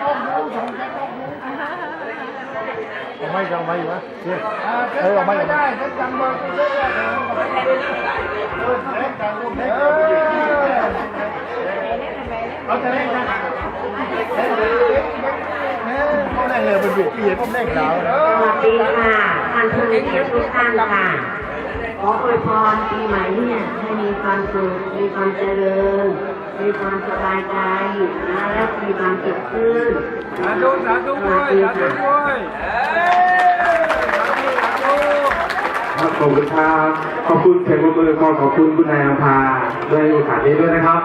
ออกไม่ยังไม่อยู่นะเฮ้ยออกไม่ยังไม่ได้จำเบอร์ไม่ได้เอาจำเบอร์ะเขาได้เลยมันเบียดเบียดผมเล่นแล้วสวัสดีค่ะท่านผู้มีเกียรติทุกท่านค่ะขออวยพรปีใหม่เนี่ยให้มีความสุขมีความเจริญ มีความสบายใจนะและมีความสุขขึ้นสาธุสาธุด้วยสาธุด้วยครับขอบคุณครับขอบคุณเสียงปรบมือขอขอบคุณคุณนายอภาด้วยโอกาสนี้ด้วยนะครับ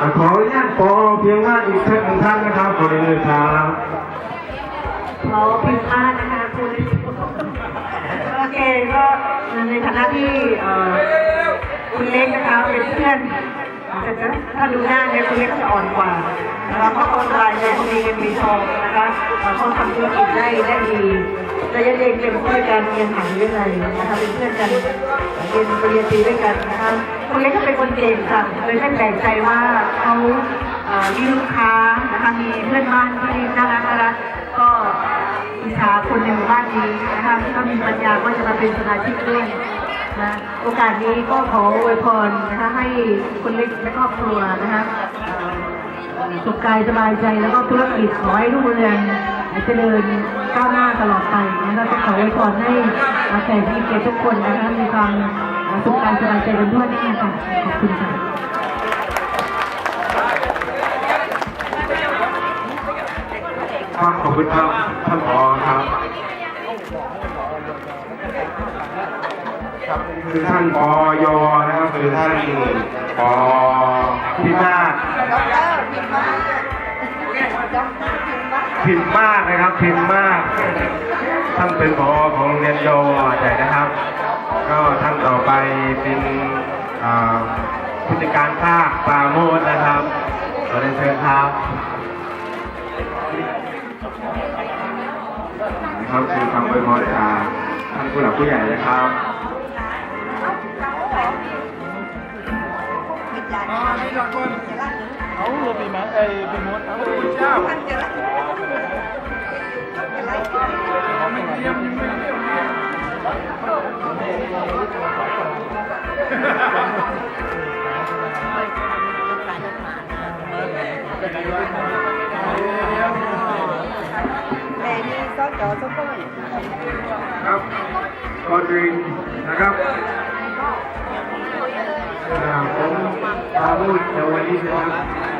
อะขออนุญาตขอเพียงว่าอีกท่านหนึ่งท่านนะครับขอเรียนเลยครับขอพิมพ์พลาดนะคะคุณโอเคก็ในฐานะที่เอ่อคุณเล็กนะคะเป็นเพื่อน แต่ถ้าดูหน้าเนี่ยคุณเล็กก็จะอ่อนกว่านะคะเพราะคนรายเนี่ยมีเงินมีทองนะคะเอ่อเขาทำธุรกิจได้ได้ดีระยะเด็กเป็นเพื่อนกันเรียนหาวิทยาลัยนะคะเป็นเพื่อนกันเรียนปริญญาตรีด้วยกันนะคะคุณเล็กก็เป็นคนเก่งค่ะเลยไม่แปลกใจว่าเขามีลูกค้านะคะมีเพื่อนบ้านที่น่ารักน่ารักก็อิจฉาคนในหมู่บ้านนี้นะคะถ้ามีปัญญาก็จะมาเป็นสมาชิกด้วย นะโอกาสนี้ก็ขออวยพรนะคะให้คนเล็กและครอบครัวนะคะสุขกายสบายใจแล้วก็ธุรกิจขอให้รุ่งเรืองเจริญก้าวหน้าตลอดไปนะคะก็ขออวยพรให้แขกที่เกียรติทุกคนนะคะมีความสุขกายสบายใจกันทั่วหน้าค่ะขอบคุณค่ะขอบคุณครับท่านผอครับ ครับคือท่านปอยนะครับคือท่านปอพิมาศพิมพ์มากนะครับพิมมาก ท่านเป็นผอของโรงเรียนโยใหญ่นะครับ ก็ท่านต่อไปเป็นผู้จัดการภาคปราโมทนะครับขอเรียนเชิญครับนะครับคือคำอวยพรจากท่านผู้หลักผู้ใหญ่นะครับ เอาเลยปีมาไอ้ปีมดเอาเลยเจ้าแต่ ผมอาโมทเยาวนิชนะครับ